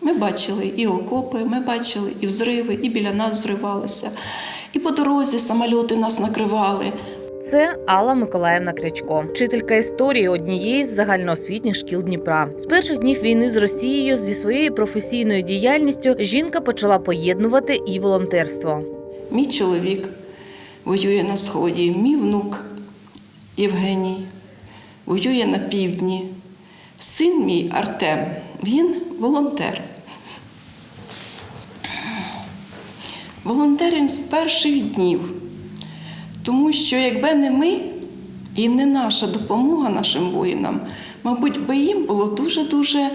Ми бачили і окопи, ми бачили і взриви, і біля нас зривалися, і по дорозі самольоти нас накривали. Це Алла Миколаївна Крячко, вчителька історії однієї з загальноосвітніх шкіл Дніпра. З перших днів війни з Росією зі своєю професійною діяльністю жінка почала поєднувати і волонтерство. Мій чоловік воює на сході, мій внук Євгеній воює на півдні. Син мій Артем, він волонтер. Волонтер він з перших днів. Тому що якби не ми і не наша допомога нашим воїнам, мабуть, би їм було дуже-дуже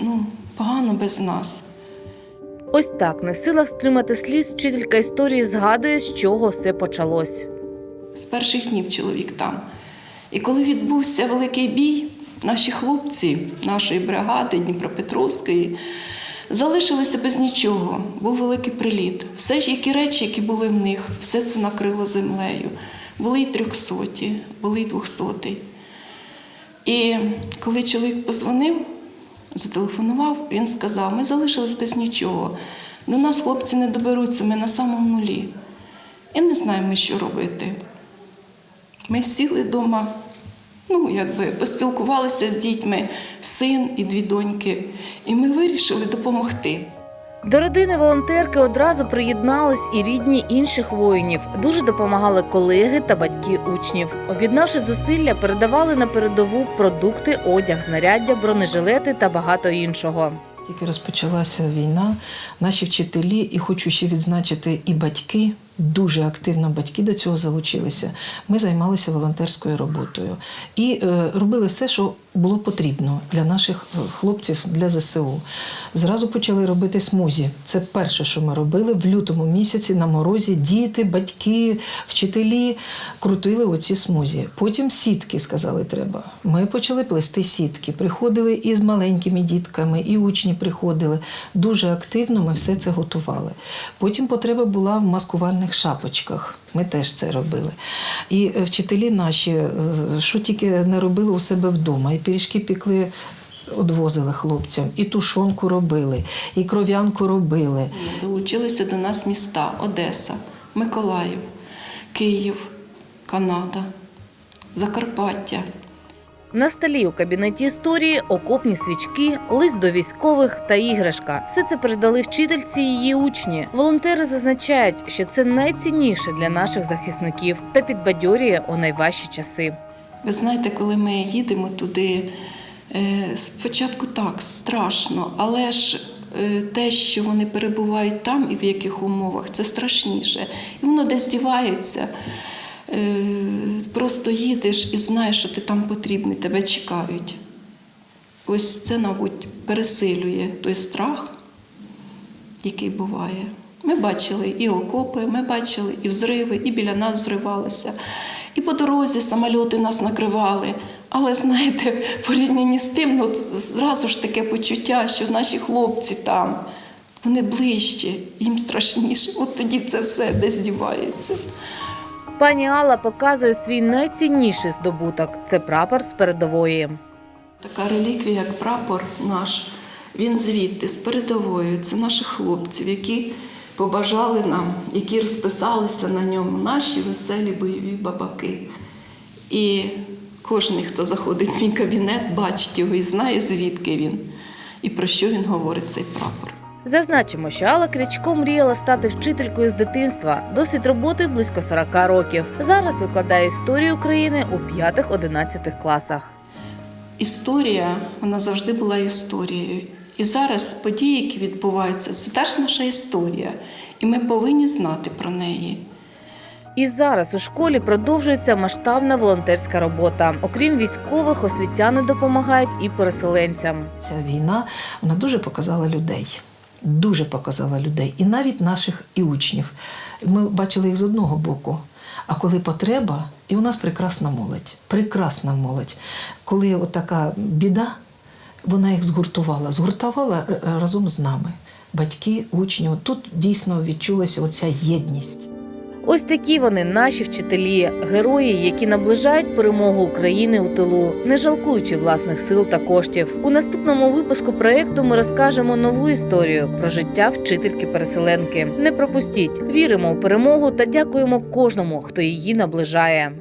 ну, погано без нас. Ось так, не в силах стримати сліз, вчителька історії згадує, з чого все почалось. З перших днів чоловік там. І коли відбувся великий бій, наші хлопці нашої бригади Дніпропетровської залишилися без нічого. Був великий приліт. Все ж які речі, які були в них, все це накрило землею. Були й трьохсоті, були й двохсоті. І коли чоловік позвонив, зателефонував, він сказав: ми залишились без нічого. До нас хлопці не доберуться, ми на самому нулі. І не знаємо, що робити. Ми сіли вдома, ну, якби поспілкувалися з дітьми, син і дві доньки, і ми вирішили допомогти. До родини волонтерки одразу приєднались і рідні інших воїнів. Дуже допомагали колеги та батьки учнів. Об'єднавши зусилля, передавали на передову продукти, одяг, знаряддя, бронежилети та багато іншого. Тільки розпочалася війна, наші вчителі, і хочу ще відзначити, і батьки. Дуже активно батьки до цього залучилися. Ми займалися волонтерською роботою і е, робили все, що було потрібно для наших е, хлопців для ЗСУ. Зразу почали робити смузі. Це перше, що ми робили в лютому місяці на морозі. Діти, батьки, вчителі крутили оці смузі. Потім сітки сказали, треба. Ми почали плести сітки. Приходили і з маленькими дітками, і учні приходили. Дуже активно ми все це готували. Потім потреба була в маскувальних шапочках. Ми теж це робили. І вчителі наші, е, що тільки не робили у себе вдома, і пиріжки пекли. Одвозили хлопцям, і тушонку робили, і кров'янку робили. Долучилися до нас міста Одеса, Миколаїв, Київ, Канада, Закарпаття. На столі у кабінеті історії окопні свічки, лист до військових та іграшка. Все це передали вчительці і її учні. Волонтери зазначають, що це найцінніше для наших захисників та підбадьорює у найважчі часи. Ви знаєте, коли ми їдемо туди, е, спочатку так страшно, але ж е, те, що вони перебувають там і в яких умовах, це страшніше. І воно десь дівається. Е, Просто їдеш і знаєш, що ти там потрібний, тебе чекають. Ось це, мабуть, пересилює той страх, який буває. Ми бачили і окопи, ми бачили і взриви, і біля нас зривалися, і по дорозі самольоти нас накривали. Але знаєте, порівнянні з тим, ну зразу ж таке почуття, що наші хлопці там, вони ближче, їм страшніше. От тоді це все десь дівається. Пані Алла показує свій найцінніший здобуток це прапор з передової. Така реліквія, як прапор наш, він звідти, з передовою. Це наших хлопців, які побажали нам, які розписалися на ньому, наші веселі бойові бабаки. І кожен, хто заходить в мій кабінет, бачить його і знає, звідки він і про що він говорить цей прапор. Зазначимо, що Алла Крячко мріяла стати вчителькою з дитинства. Досвід роботи близько 40 років. Зараз викладає історію України у 5-11 класах. Історія, вона завжди була історією. І зараз події, які відбуваються, це теж наша історія. І ми повинні знати про неї. І зараз у школі продовжується масштабна волонтерська робота. Окрім військових, освітяни допомагають і переселенцям. Ця війна вона дуже показала людей. Дуже показала людей, і навіть наших і учнів. Ми бачили їх з одного боку. А коли потреба, і у нас прекрасна молодь, прекрасна молодь. Коли отака така біда, вона їх згуртувала, згуртувала е, разом з нами. Батьки, учні. Тут дійсно відчулася оця єдність. Ось такі вони наші вчителі, герої, які наближають перемогу України у тилу, не жалкуючи власних сил та коштів. У наступному випуску проекту ми розкажемо нову історію про життя вчительки-переселенки. Не пропустіть, віримо у перемогу та дякуємо кожному, хто її наближає.